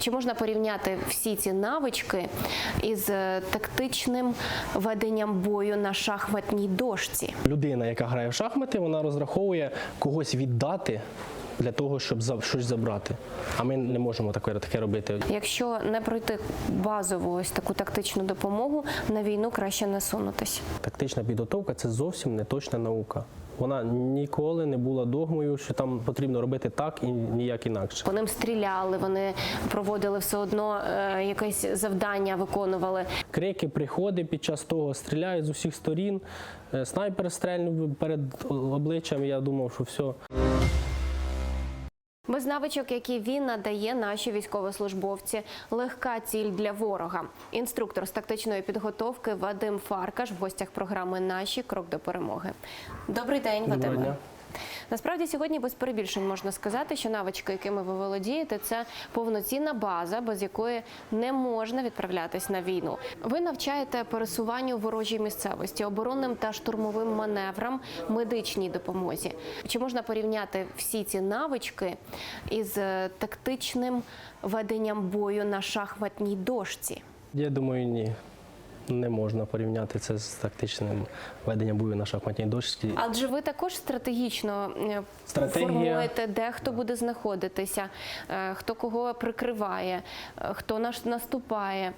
Чи можна порівняти всі ці навички із е, тактичним веденням бою на шахматній дошці? Людина, яка грає в шахмати, вона розраховує когось віддати для того, щоб щось забрати. А ми не можемо таке, таке робити. Якщо не пройти базову ось таку тактичну допомогу, на війну краще не сунутись. Тактична підготовка це зовсім не точна наука. Вона ніколи не була догмою, що там потрібно робити так і ніяк інакше. По ним стріляли, вони проводили все одно е, якесь завдання, виконували. Крики, приходи під час того стріляють з усіх сторін. Е, Снайпер стрельнув перед обличчям. Я думав, що все. Без навичок, які він надає наші військовослужбовці, легка ціль для ворога. Інструктор з тактичної підготовки Вадим Фаркаш в гостях програми Наші крок до перемоги. Добрий день, Доброго Вадиме. Насправді сьогодні без перебільшень можна сказати, що навички, якими ви володієте, це повноцінна база, без якої не можна відправлятись на війну. Ви навчаєте пересуванню ворожій місцевості, оборонним та штурмовим маневрам, медичній допомозі. Чи можна порівняти всі ці навички із е, тактичним веденням бою на шахматній дошці? Я думаю, ні. Не можна порівняти це з тактичним веденням бою на шахматній дошці. Адже ви також стратегічно е, Стратегія. формуєте, де хто буде знаходитися, е, хто кого прикриває, е, хто наш наступає.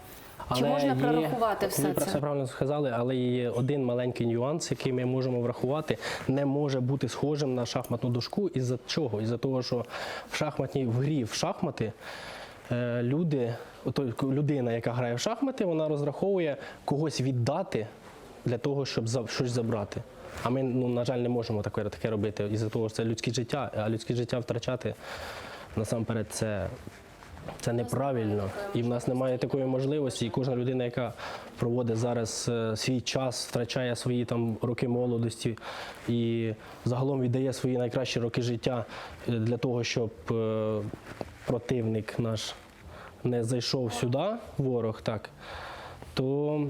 Чи можна є- прорахувати все ви це? це правильно сказали, але є один маленький нюанс, який ми можемо врахувати, не може бути схожим на шахматну дошку. Із-за чого? Із-за того, що в шахматній в грі в шахмати люди, ото людина, яка грає в шахмати, вона розраховує когось віддати для того, щоб щось забрати. А ми, ну, на жаль, не можемо таке, таке робити. Із-за того, що це людське життя, а людське життя втрачати насамперед це це неправильно, і в нас немає такої можливості. І кожна людина, яка проводить зараз е, свій час, втрачає свої там роки молодості і загалом віддає свої найкращі роки життя е, для того, щоб е, противник наш не зайшов сюди, ворог, так, то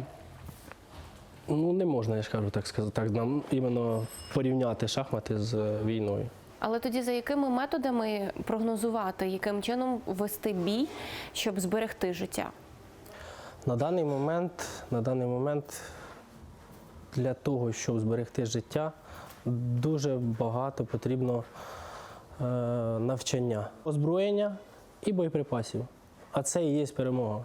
ну, не можна, я ж кажу, так сказати, так нам іменно порівняти шахмати з е, війною. Але тоді за якими методами прогнозувати, яким чином вести бій, щоб зберегти життя? На даний момент, на даний момент для того, щоб зберегти життя, дуже багато потрібно навчання, озброєння і боєприпасів. А це і є перемога.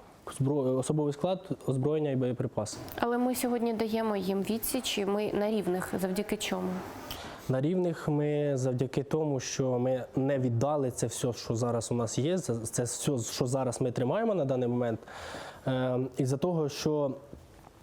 Особовий склад, озброєння і боєприпаси. Але ми сьогодні даємо їм відсіч, і ми на рівних завдяки чому? На рівних ми завдяки тому, що ми не віддали це все, що зараз у нас є, це все, що зараз ми тримаємо на даний момент. Е, із-за того, що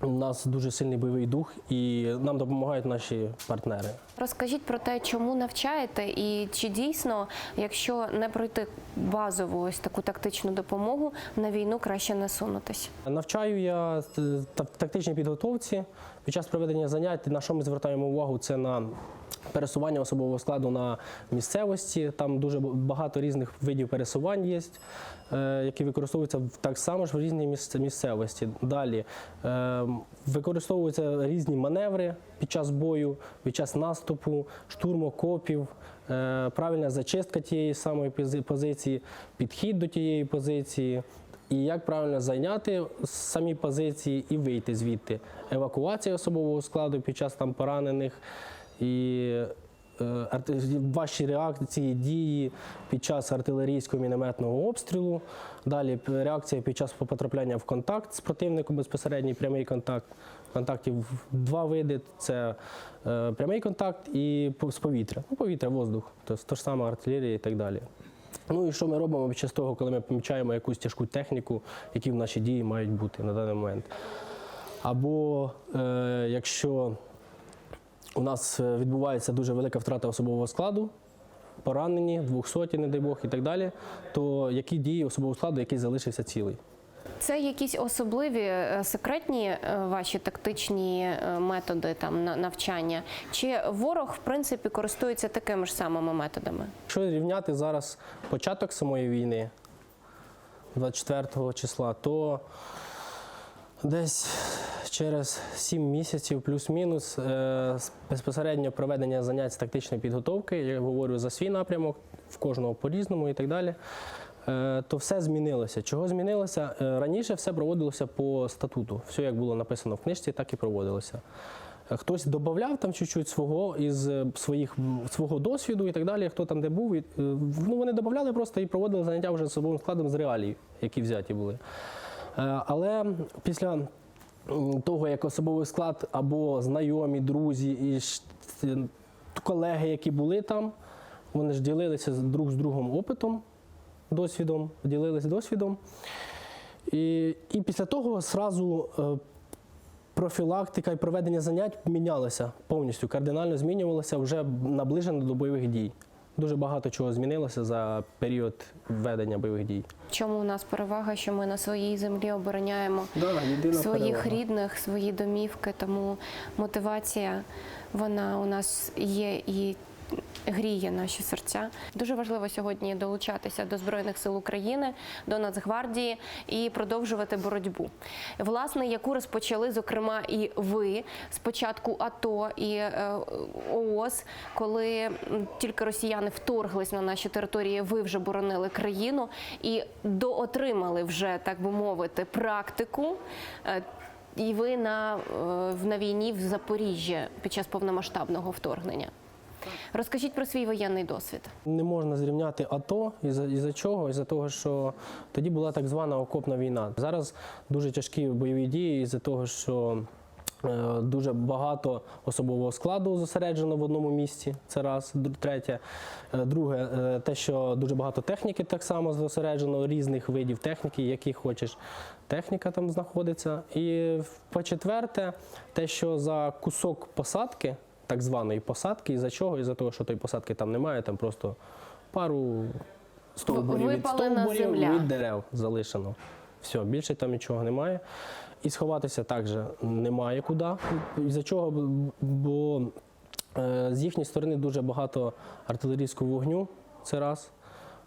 у нас дуже сильний бойовий дух і нам допомагають наші партнери. Розкажіть про те, чому навчаєте, і чи дійсно, якщо не пройти базову ось таку тактичну допомогу, на війну краще не сунутись? Навчаю я е, тактичній підготовці. Під час проведення занять на що ми звертаємо увагу, це на пересування особового складу на місцевості. Там дуже багато різних видів пересувань є, е, які використовуються так само ж в різній місце- місцевості. Далі е, використовуються різні маневри під час бою, під час наступу, штурм окопів. е, Правильна зачистка тієї самої позиції, підхід до тієї позиції, і як правильно зайняти самі позиції і вийти звідти. Евакуація особового складу під час там поранених і е, ваші реакції, дії під час артилерійського мінометного обстрілу. Далі реакція під час потрапляння в контакт з противником, безпосередній прямий контакт. Контактів два види: це е, прямий контакт і з повітря. Ну, повітря, воздух, тобто то ж саме артилерія і так далі. Ну і що ми робимо під час того, коли ми помічаємо якусь тяжку техніку, які в наші дії мають бути на даний момент. Або е, якщо у нас е, відбувається дуже велика втрата особового складу, поранені, 200, не дай Бог, і так далі, то які дії особового складу, який залишився цілий? Це якісь особливі е, секретні е, ваші тактичні методи там навчання? Чи ворог в принципі користується такими ж самими методами? Якщо рівняти зараз початок самої війни, 24 числа, то десь через 7 місяців плюс-мінус е, безпосередньо проведення занять з тактичної підготовки, я говорю за свій напрямок, в кожного по-різному і так далі. е, то все змінилося. Чого змінилося? Е, Раніше все проводилося по статуту. Все, як було написано в книжці, так і проводилося. Хтось додавав там чуть-чуть свого із своїх свого досвіду і так далі. Хто там де був, і, ну вони додавали просто і проводили заняття вже особовим складом з реалій, які взяті були. Але після того, як особовий склад або знайомі, друзі і колеги, які були там, вони ж ділилися друг з другом опитом, досвідом, ділилися досвідом. І, і після того зразу е, профілактика і проведення занять мінялися повністю, кардинально змінювалося вже наближено до бойових дій. Дуже багато чого змінилося за період ведення бойових дій. Чому у нас перевага, що ми на своїй землі обороняємо Да, своїх перевага. рідних, свої домівки, тому мотивація вона у нас є і гріє наші серця. Дуже важливо сьогодні долучатися до Збройних сил України, до Нацгвардії і продовжувати боротьбу. Власне, яку розпочали, зокрема, і ви з початку АТО і е, ООС, коли тільки росіяни вторглись на наші території, ви вже боронили країну і доотримали вже, так би мовити, практику. Е, і ви на, е, на війні в Запоріжжі під час повномасштабного вторгнення. Розкажіть про свій воєнний досвід. Не можна зрівняти АТО із-за із чого? Із-за того, що тоді була так звана окопна війна. Зараз дуже тяжкі бойові дії із-за того, що е, дуже багато особового складу зосереджено в одному місці. Це раз. Третє. Е, Друге, е, те, що дуже багато техніки так само зосереджено, різних видів техніки, які хочеш. Техніка там знаходиться. І по-четверте, те, що за кусок посадки, так званої посадки, із-за чого? Із-за того, що тої посадки там немає, там просто пару стовбурів від стовбурів від дерев залишено. Все, більше там нічого немає. І сховатися також немає куди. Із-за чого? Бо е, з їхньої сторони дуже багато артилерійського вогню. Це раз.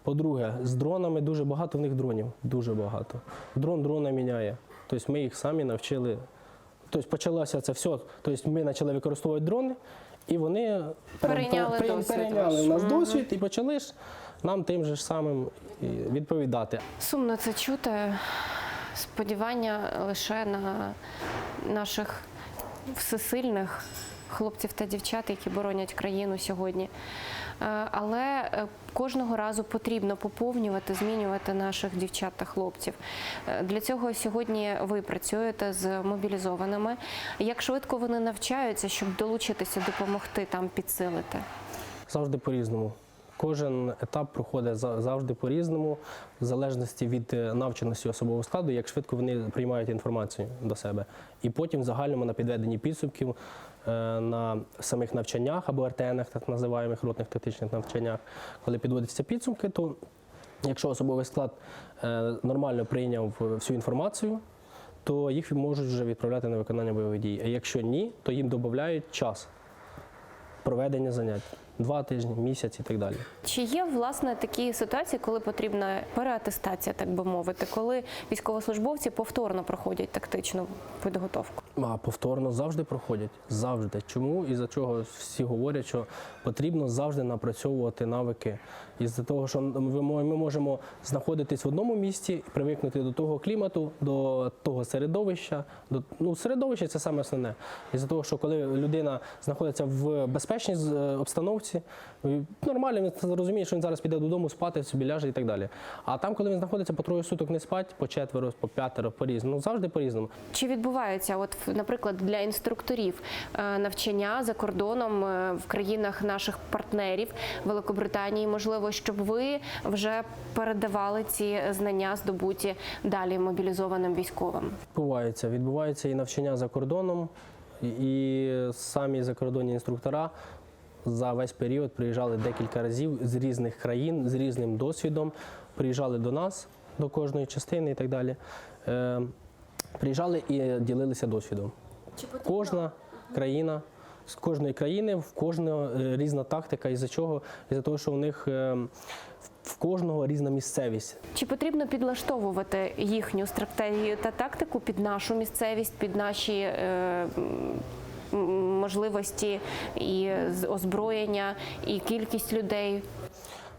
По-друге, з дронами дуже багато в них дронів. Дуже багато. Дрон дрона міняє. Тобто ми їх самі навчили. Тобто почалося це все. Тобто ми почали використовувати дрони, і вони пере- Перейняли пере- досвід перейняли ваш. нас досвід і почали ж нам тим же ж самим відповідати. Сумно це чути. Сподівання лише на наших всесильних хлопців та дівчат, які боронять країну сьогодні. Е, Але е, кожного разу потрібно поповнювати, змінювати наших дівчат та хлопців. Е, Для цього сьогодні ви працюєте з мобілізованими. Як швидко вони навчаються, щоб долучитися, допомогти там підсилити? Завжди по-різному. Кожен етап проходить за- завжди по-різному, в залежності від навченості особового складу, як швидко вони приймають інформацію до себе. І потім в загальному на підведенні підсумків на самих навчаннях або РТНах, так називаємих ротних тактичних навчаннях, коли підводяться підсумки, то якщо особовий склад е, нормально прийняв е, всю інформацію, то їх можуть вже відправляти на виконання бойових дій. А якщо ні, то їм додають час проведення занять. Два тижні, місяць і так далі. Чи є власне такі ситуації, коли потрібна переатестація, так би мовити, коли військовослужбовці повторно проходять тактичну підготовку? А повторно завжди проходять. Завжди. Чому і за чого всі говорять, що потрібно завжди напрацьовувати навики. Із-за того, що ми можемо знаходитись в одному місці, привикнути до того клімату, до того середовища. До, ну, середовище це саме основне. Із-за того, що коли людина знаходиться в безпечній е, обстановці, е, нормально він розуміє, що він зараз піде додому спати, собі ляже і так далі. А там, коли він знаходиться по троє суток не спать, по четверо, по п'ятеро, по різному. Ну, завжди по-різному. Чи відбуваються, от наприклад, для інструкторів е, навчання за кордоном е, в країнах наших партнерів Великобританії? Можливо, щоб ви вже передавали ці знання, здобуті далі мобілізованим військовим? Відбувається. Відбувається і навчання за кордоном, і самі закордонні інструктора за весь період приїжджали декілька разів з різних країн, з різним досвідом, приїжджали до нас, до кожної частини і так далі. Е, приїжджали і ділилися досвідом. Кожна країна. З кожної країни в кожного е, різна тактика, із-за чого? Із-за того, що у них е, в кожного різна місцевість. Чи потрібно підлаштовувати їхню стратегію та тактику під нашу місцевість, під наші е, можливості і озброєння, і кількість людей?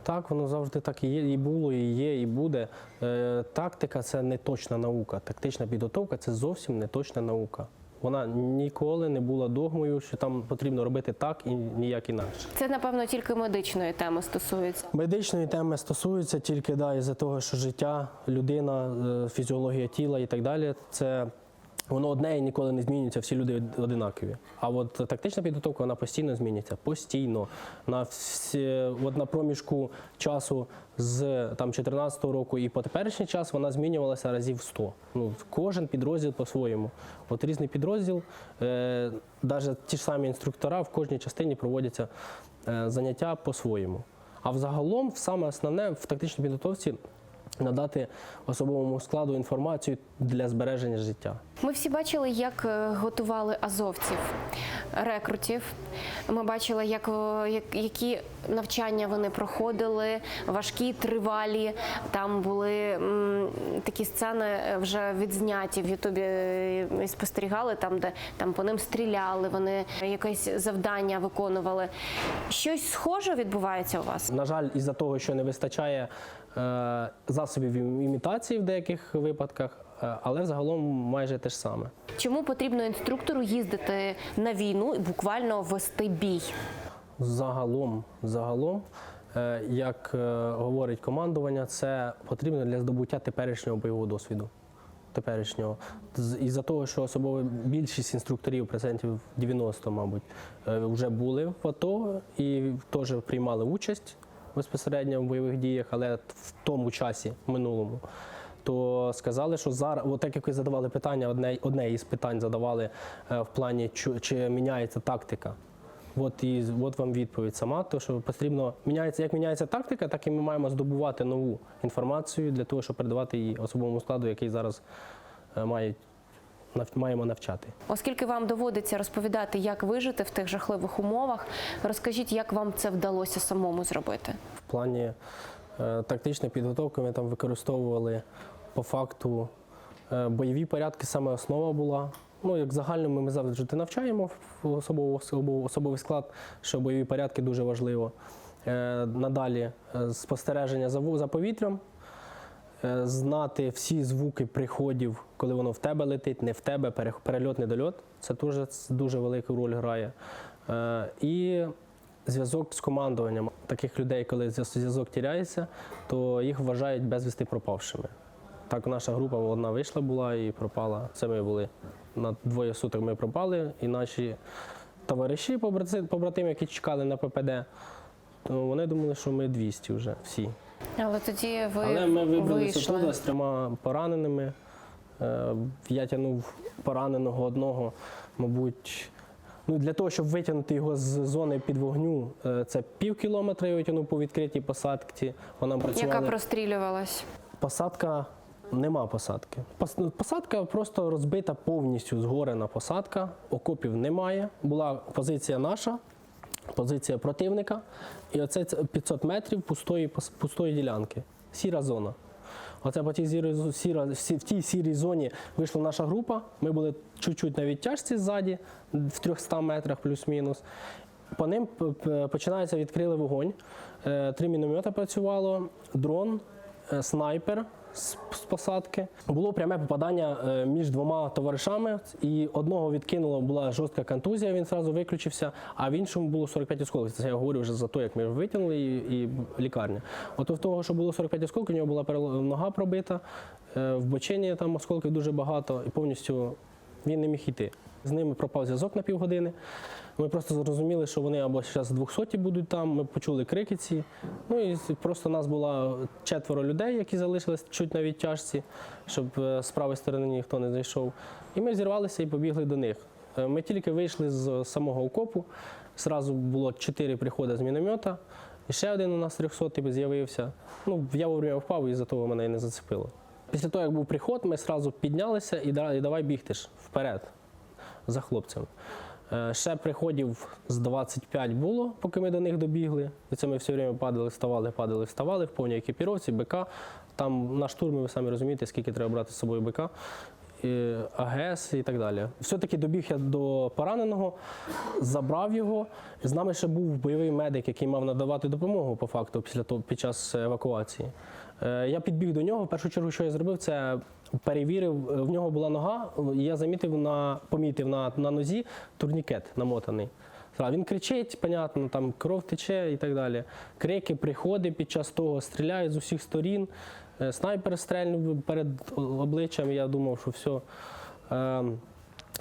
Так, воно завжди так і є, і було, і є, і буде. Е, тактика це не точна наука. Тактична підготовка це зовсім не точна наука. Вона ніколи не була догмою, що там потрібно робити так і ніяк інакше. Це напевно тільки медичної теми стосується. Медичної теми стосується тільки да, із-за того, що життя, людина, е, фізіологія тіла і так далі. Це воно одне і ніколи не змінюється, всі люди одинакові. А от тактична підготовка вона постійно змінюється. Постійно. На всі, от на проміжку часу з там 14-го року і по теперішній час вона змінювалася разів 100. Ну, кожен підрозділ по-своєму. От різний підрозділ, е, навіть ті ж самі інструктора в кожній частині проводяться е, заняття по-своєму. А взагалом, саме основне в тактичній підготовці надати особовому складу інформацію для збереження життя. Ми всі бачили, як е, готували азовців, рекрутів. Ми бачили, як, е, як- які навчання вони проходили, важкі, тривалі. Там були м, такі сцени е, вже відзняті в Ютубі і спостерігали, там, де там по ним стріляли, вони якесь завдання виконували. Щось схоже відбувається у вас? На жаль, із-за того, що не вистачає засобів ім- імітації в деяких випадках, е, але взагалом майже те ж саме. Чому потрібно інструктору їздити на війну і буквально вести бій? Загалом, загалом, е, як е, говорить командування, це потрібно для здобуття теперішнього бойового досвіду. Теперішнього. З- Із-за того, що особливо більшість інструкторів, процентів 90, мабуть, е, вже були в АТО і теж приймали участь безпосередньо в бойових діях, але в тому часі, минулому. То сказали, що зараз, от так як ви задавали питання, одне, одне із питань задавали е, в плані, чу- чи міняється тактика. От і от вам відповідь сама, то що потрібно міняється, як міняється тактика, так і ми маємо здобувати нову інформацію для того, щоб передавати її особовому складу, який зараз е, нав- маємо навчати. Оскільки вам доводиться розповідати, як вижити в тих жахливих умовах, розкажіть, як вам це вдалося самому зробити? В плані е, тактичної підготовки ми там використовували по факту е, бойові порядки, саме основа була. Ну, як загальному ми завжди навчаємо в особовий, особовий, склад, що бойові порядки дуже важливо. Е, надалі спостереження за, повітрям, знати всі звуки приходів, коли воно в тебе летить, не в тебе, перельот, недольот. Це дуже, дуже велику роль грає. Е, І зв'язок з командуванням. Таких людей, коли зв'яз- зв'язок тіряється, то їх вважають безвісти пропавшими. Так, наша група одна вийшла була і пропала. Це ми були. На двоє суток ми пропали, і наші товариші, побрати- побратими, які чекали на ППД, то вони думали, що ми 200 вже всі. Але тоді ви Але ми вибралися туди з трьома пораненими. Е, Я тягнув пораненого одного, мабуть. Ну, для того, щоб витягнути його з зони під вогню, е, це пів кілометра я витягнув по відкритій посадці. Вона яка працювала. прострілювалась. Посадка нема посадки. Ну, Посадка просто розбита повністю згорена посадка. Окопів немає. Була позиція наша, позиція противника. І оце 500 метрів пустої, пустої ділянки. Сіра зона. Оце по тій сірій, сіра, в тій сірій зоні вийшла наша група. Ми були чуть-чуть на відтяжці ззаді, в 300 метрах плюс-мінус. По ним починається відкрили вогонь. Е, Три міномета працювало, дрон, е, снайпер з посадки. Було пряме попадання е, між двома товаришами, і одного відкинуло, була жорстка контузія, він одразу виключився, а в іншому було 45 осколків. Це я говорю вже за те, як ми витягнули, і, і лікарня. От в того, що було 45 осколків, у нього була нога пробита, е, в бочині там осколків дуже багато, і повністю він не міг йти. З ними пропав зв'язок на півгодини. Ми просто зрозуміли, що вони або зараз 200 будуть там. Ми почули крики ці. Ну і просто нас було четверо людей, які залишились чуть на відтяжці, щоб е, з правої сторони ніхто не зайшов. І ми зірвалися і побігли до них. Е, Ми тільки вийшли з самого окопу. Зразу було чотири приходи з міномета. І ще один у нас 300 з'явився. Ну, я вовремя впав і за того мене і не зацепило. Після того, як був приход, ми одразу піднялися і давай бігти ж вперед за хлопцем. Е, Ще приходів з 25 було, поки ми до них добігли. І це ми все время падали, вставали, падали, вставали в повній екіпіровці, БК. Там на штурми, ви самі розумієте, скільки треба брати з собою БК. АГС і так далі. Все-таки добіг я до пораненого, забрав його. З нами ще був бойовий медик, який мав надавати допомогу по факту після того під час евакуації. Е, Я підбіг до нього. В першу чергу, що я зробив, це перевірив. е, В нього була нога, і я замітив на помітив на, на нозі турнікет намотаний. Він кричить, понятно, там кров тече і так далі. Крики, приходи під час того, стріляють з усіх сторін. Е, Снайпер стрельнув перед обличчям, я думав, що все. Ем,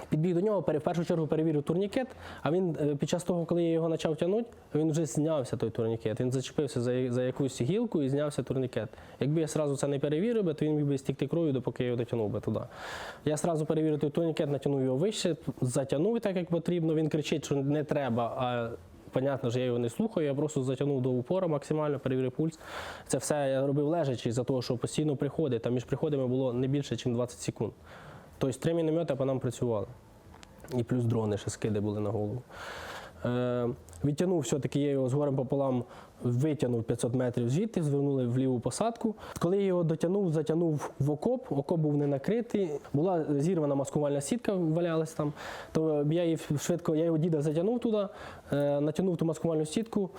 Підбіг до нього, в першу чергу перевірив турнікет, а він е, під час того, коли я його почав тягнути, він вже знявся той турнікет. Він зачепився за, за якусь гілку і знявся турнікет. Якби я одразу це не перевірив, то він міг би стікти кров'ю, допоки я його дотягнув би туди. Я одразу перевірив той турнікет, натягнув його вище, затягнув так, як потрібно. Він кричить, що не треба. а Понятно, що я його не слухаю, я просто затягнув до упора максимально, перевірив пульс. Це все я робив лежачи за того, що постійно приходи. Там між приходами було не більше, ніж 20 секунд. Тобто три міномети по нам працювали. І плюс дрони ще скиди були на голову. Е, відтягнув все-таки я його з горем пополам, витягнув 500 метрів звідти, звернули в ліву посадку. Коли я його дотягнув, затягнув в окоп, окоп був не накритий, була зірвана маскувальна сітка, валялась там. То я її швидко, я його діда затягнув туди, е, натягнув ту маскувальну сітку,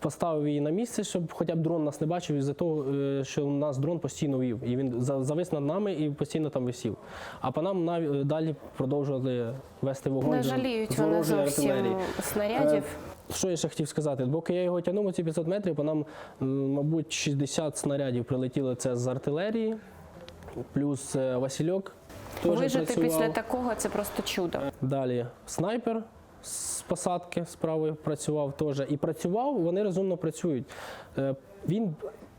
поставив її на місце, щоб хоча б дрон нас не бачив, із-за того, е, що у нас дрон постійно вів. І він завис над нами і постійно там висів. А по нам нав- далі продовжували вести вогонь. Не жаліють вони зовсім снарядів. Що я ще хотів сказати? Поки я його тягнув ці 500 метрів, по нам, мабуть, 60 снарядів прилетіло це з артилерії, плюс е, Васильок. Вижити працював. після такого це просто чудо. Далі снайпер з посадки справи працював теж. І працював, вони розумно працюють. Е, Він,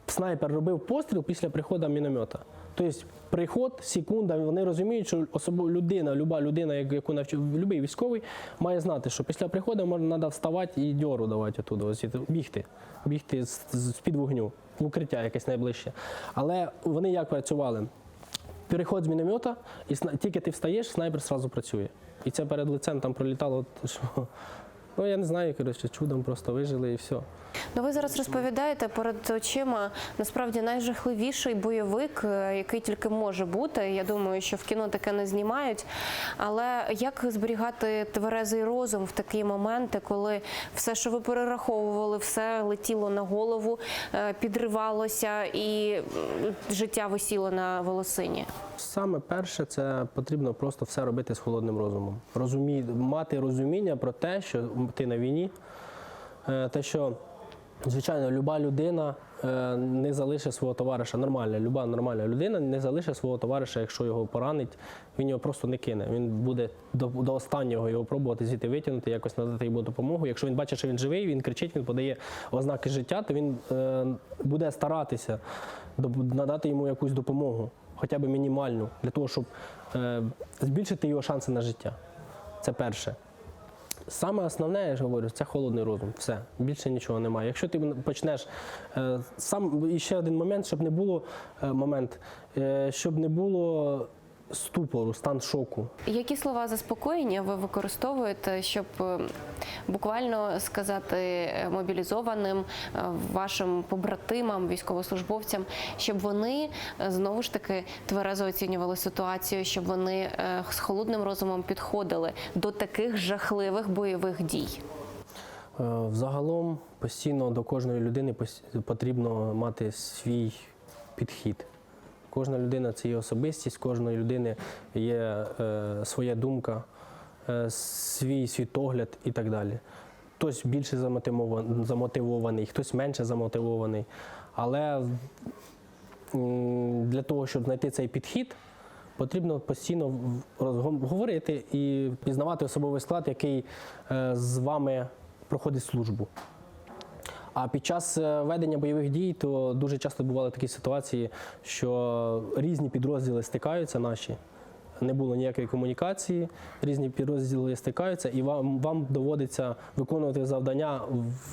снайпер, робив постріл після приходу міномета. Тобто приход, секунда, вони розуміють, що особо людина, люба людина, яку навчив, будь-який військовий, має знати, що після приходу можна треба вставати і дьору давати оттуда, ось, бігти, бігти з-під вогню, в укриття якесь найближче. Але вони як працювали? Переход з міномета, і тільки ти встаєш, снайпер одразу працює. І це перед лицем там пролітало, що. Ну, я не знаю, коротше, чудом просто вижили і все. Ну, ви зараз розповідаєте перед очима насправді найжахливіший бойовик, е, який тільки може бути. Я думаю, що в кіно таке не знімають. Але як зберігати тверезий розум в такі моменти, коли все, що ви перераховували, все летіло на голову, е, підривалося і життя висіло на волосині? Саме перше, це потрібно просто все робити з холодним розумом. Розумі... Мати розуміння про те, що ти на війні, е, те, що, звичайно, люба людина е, не залишить свого товариша. Нормальна, люба нормальна людина не залишить свого товариша, якщо його поранить, він його просто не кине. Він буде до, до останнього його пробувати звідти витягнути, якось надати йому допомогу. Якщо він бачить, що він живий, він кричить, він подає ознаки життя, то він е, буде старатися надати йому якусь допомогу, хоча б мінімальну, для того, щоб е, збільшити його шанси на життя. Це перше. Саме основне, я ж говорю, це холодний розум. Все, більше нічого немає. Якщо ти почнеш е, сам і ще один момент, щоб не було е, момент, е, щоб не було ступору, стан шоку. Які слова заспокоєння ви використовуєте, щоб е, буквально сказати е, мобілізованим е, вашим побратимам, військовослужбовцям, щоб вони знову ж таки тверезо оцінювали ситуацію, щоб вони з холодним розумом підходили до таких жахливих бойових дій? Взагалом постійно до кожної людини потрібно мати свій підхід. Кожна людина це є особистість, кожної людини є е, своя думка, е, свій світогляд і так далі. Хтось більше замотивований, хтось менше замотивований. Але для того, щоб знайти цей підхід, потрібно постійно говорити і пізнавати особовий склад, який е, з вами проходить службу. А під час е, ведення бойових дій то дуже часто бували такі ситуації, що різні підрозділи стикаються наші. Не було ніякої комунікації, різні підрозділи стикаються, і вам, вам доводиться виконувати завдання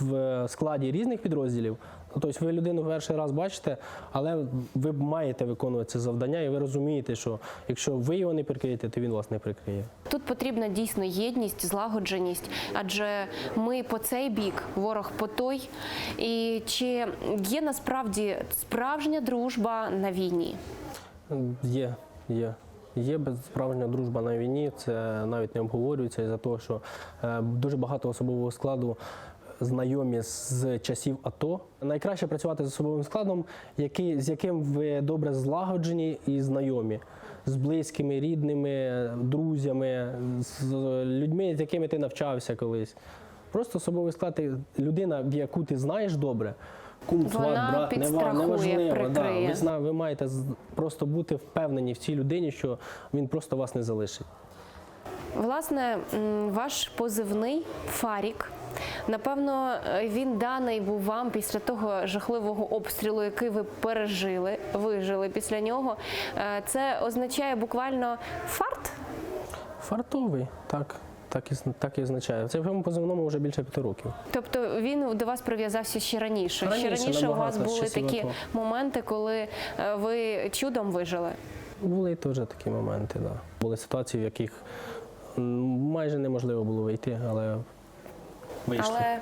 в складі різних підрозділів. Ну, Тобто ви людину перший раз бачите, але ви маєте виконувати це завдання, і ви розумієте, що якщо ви його не прикриєте, то він вас не прикриє. Тут потрібна дійсно єдність, злагодженість, адже ми по цей бік, ворог по той. І чи є насправді справжня дружба на війні? Є, є. Є безсправжня дружба на війні, це навіть не обговорюється із-за того, що е, дуже багато особового складу знайомі з часів АТО. Найкраще працювати з особовим складом, який, з яким ви добре злагоджені і знайомі. З близькими, рідними, друзями, з людьми, з якими ти навчався колись. Просто особовий склад людина, в яку ти знаєш добре. Кум, сват, брат, нева- підстрахує, неважливо. Да. Ви, зна- ви маєте просто бути впевнені в цій людині, що він просто вас не залишить. Власне, ваш позивний Фарік. Напевно, е, він даний був вам після того жахливого обстрілу, який ви пережили, вижили після нього. Е, Це означає буквально фарт. Фартовий, так. Так і, так і означає. Це в цьому позивному вже більше п'яти років. Тобто він до вас прив'язався ще раніше. ще Раніше, раніше у вас були такі АТО. моменти, коли е, ви чудом вижили. Були теж такі моменти, да. Були ситуації, в яких майже неможливо було вийти, але вийшли. Але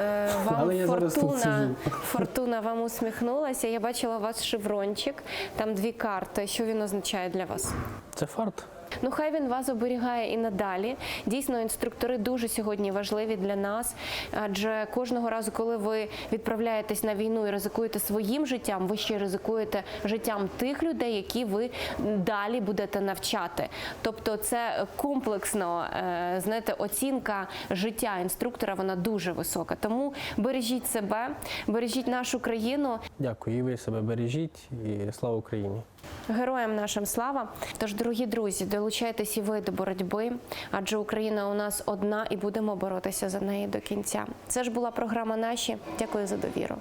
е, вам Але я фортуна, фортуна вам усміхнулася. Я бачила у вас шеврончик, там дві карти. Що він означає для вас? Це фарт. Ну, хай він вас оберігає і надалі. Дійсно, інструктори дуже сьогодні важливі для нас, адже кожного разу, коли ви відправляєтесь на війну і ризикуєте своїм життям, ви ще ризикуєте життям тих людей, які ви далі будете навчати. Тобто, це комплексно, е, знаєте, оцінка життя інструктора вона дуже висока. Тому бережіть себе, бережіть нашу країну. Дякую. І ви себе бережіть. І слава Україні. Героям нашим слава. Тож, дорогі друзі, долучайтесь і ви до боротьби, адже Україна у нас одна і будемо боротися за неї до кінця. Це ж була програма наші. Дякую за довіру.